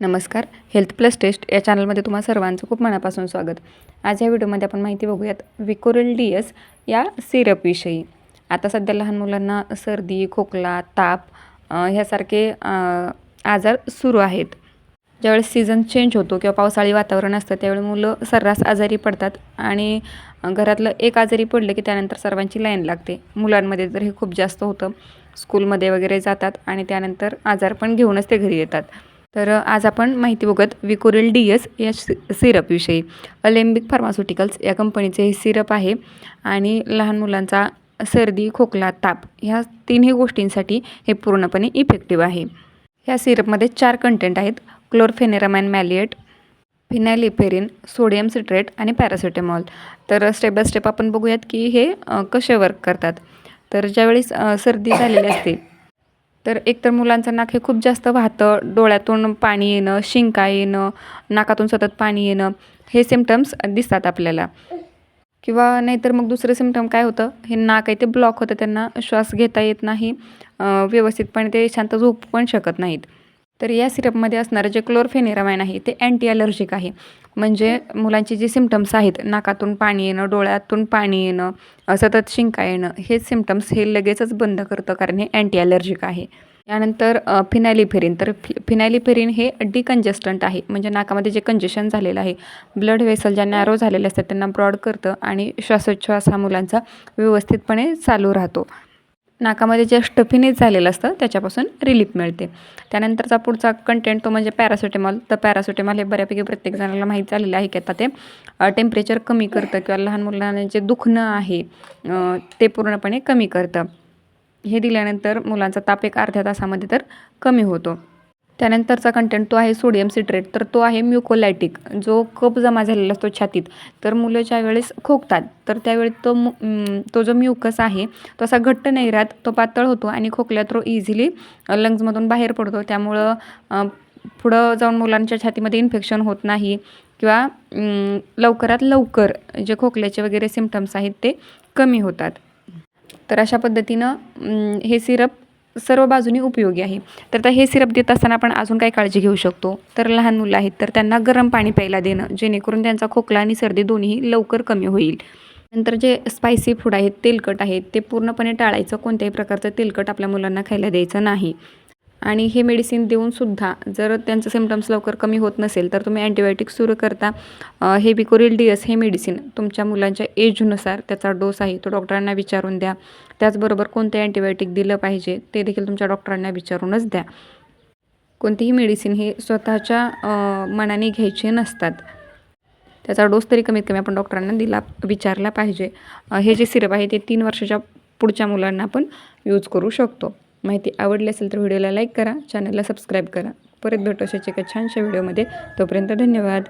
नमस्कार health plus taste या चॅनलमध्ये तुम्हा सर्वांचं खूप मनापासून स्वागत. आज या व्हिडिओमध्ये आपण माहिती बघूयात विकोरेल डी एस या सिरपविषयी. आता सध्या लहान मुलांना सर्दी खोकला ताप ह्यासारखे आजार सुरू आहेत. ज्यावेळेस सीझन चेंज होतो किंवा पावसाळी वातावरण असतं त्यावेळी मुलं सर्रास आजारी पडतात आणि घरातलं एक आजारी पडलं की त्यानंतर सर्वांची लाईन लागते. मुलांमध्ये तर हे खूप जास्त होतं. स्कूलमध्ये वगैरे जातात आणि त्यानंतर आजार पण घेऊनच ते घरी येतात. तर आज आपण माहिती बघत विकोरेल डी एस या सि सिरपविषयी अलेम्बिक फार्मास्युटिकल्स या कंपनीचे हे सिरप आहे आणि लहान मुलांचा सर्दी खोकला ताप ह्या तिन्ही गोष्टींसाठी हे पूर्णपणे इफेक्टिव्ह आहे. ह्या सिरपमध्ये चार कंटेंट आहेत. Chlorpheniramine maleate phenylephrine sodium citrate आणि पॅरासिटेमॉल. तर स्टेप बाय स्टेप आपण बघूयात की हे कसे वर्क करतात. तर ज्यावेळेस सर्दी झालेली असते तर एकतर मुलांचं नाक हे खूप जास्त वाहतं डोळ्यातून पाणी येणं शिंका येणं नाकातून सतत पाणी येणं हे सिमटम्स दिसतात आपल्याला. किंवा नाहीतर मग दुसरं सिमटम काय होतं? हे नाक आहे ते ब्लॉक होतं त्यांना श्वास घेता येत नाही व्यवस्थितपणे ते शांत झोपू पण शकत नाहीत. तर या सिरपमध्ये असणारं जे क्लोरफेनेरामाइन आहे ते अँटी ॲलर्जिक आहे. म्हणजे मुलांचे जे सिमटम्स आहेत नाकातून पाणी येणं डोळ्यातून पाणी येणं सतत शिंका येणं हे सिमटम्स हे लगेचच बंद करतं कारण हे अँटी ॲलर्जिक आहे यानंतर फिनॅलिफेरिन तर फि फिनॅलिफेरिन हे डिकंजेस्टंट आहे. म्हणजे नाकामध्ये जे कंजेशन झालेलं आहे ब्लड वेसल ज्या नॅरो झालेले असतात त्यांना ब्रॉड करतं आणि श्वासोच्छ्वास हा मुलांचा व्यवस्थितपणे चालू राहतो. नाकामध्ये जे स्टफिनेस झालेलं असतं त्याच्यापासून रिलीफ मिळते. त्यानंतरचा पुढचा कंटेंट तो म्हणजे पॅरासिटेमॉल तर पॅरासिटेमॉल हे बऱ्यापैकी प्रत्येक जणाला माहीत झालेलं आहे की आता ते टेम्परेचर कमी करतं किंवा लहान मुलांना जे दुखणं आहे ते पूर्णपणे कमी करतं. हे दिल्यानंतर मुलांचा ताप एक अर्ध्या तासामध्ये तर कमी होतो. त्यानंतरचा कंटेंट तो आहे सोडियम सिट्रेट तर तो आहे म्युकोलायटिक जो कप जमा झालेला असतो छातीत. तर मुलं ज्या वेळेस खोकतात तर त्यावेळी तो मु तो जो म्युकस आहे तो असा घट्ट नाही राहत तो पातळ होतो आणि खोकल्यात तो इझिली लंग्समधून बाहेर पडतो. त्यामुळं पुढं जाऊन मुलांच्या छातीमध्ये इन्फेक्शन होत नाही किंवा लवकरात लवकर जे खोकल्याचे वगैरे सिमटम्स आहेत ते कमी होतात. तर अशा पद्धतीनं हे सिरप सर्व बाजूनी उपयोगी आहे. तर आता हे सिरप देत असताना आपण अजून काय काळजी घेऊ शकतो. तर लहान मुलं आहेत तर त्यांना गरम पाणी प्यायला देणं जेणेकरून त्यांचा खोकला आणि सर्दी दोन्ही लवकर कमी होईल. नंतर जे स्पायसी फूड आहेत तेलकट आहेत ते पूर्णपणे टाळायचं कोणत्याही प्रकारचं तेलकट आपल्या मुलांना खायला द्यायचं नाही. आणि हे मेडिसिन देऊनसुद्धा जर त्यांचं सिमटम्स लवकर कमी होत नसेल तर तुम्ही अँटीबायोटिक सुरू करता. हे बिकोरिल डी एस हे मेडिसिन तुमच्या मुलांच्या एजनुसार त्याचा डोस आहे. तो डॉक्टरांना विचारून द्या. त्याचबरोबर कोणते अँटीबायोटिक दिलं पाहिजे ते देखील तुमच्या डॉक्टरांना विचारूनच द्या. कोणतीही मेडिसिन हे स्वतःच्या मनाने घ्यायचे नसतात. त्याचा डोस तरी कमीत कमी आपण डॉक्टरांना दिला विचारला पाहिजे. हे जे सिरप आहे ते तीन वर्षाच्या पुढच्या मुलांना आपण यूज करू शकतो. माहिती आवडली असेल तर व्हिडिओला लाईक करा चॅनलला सबस्क्राईब करा. परत भेटू अशाच एका छानशा व्हिडिओमध्ये. तोपर्यंत धन्यवाद.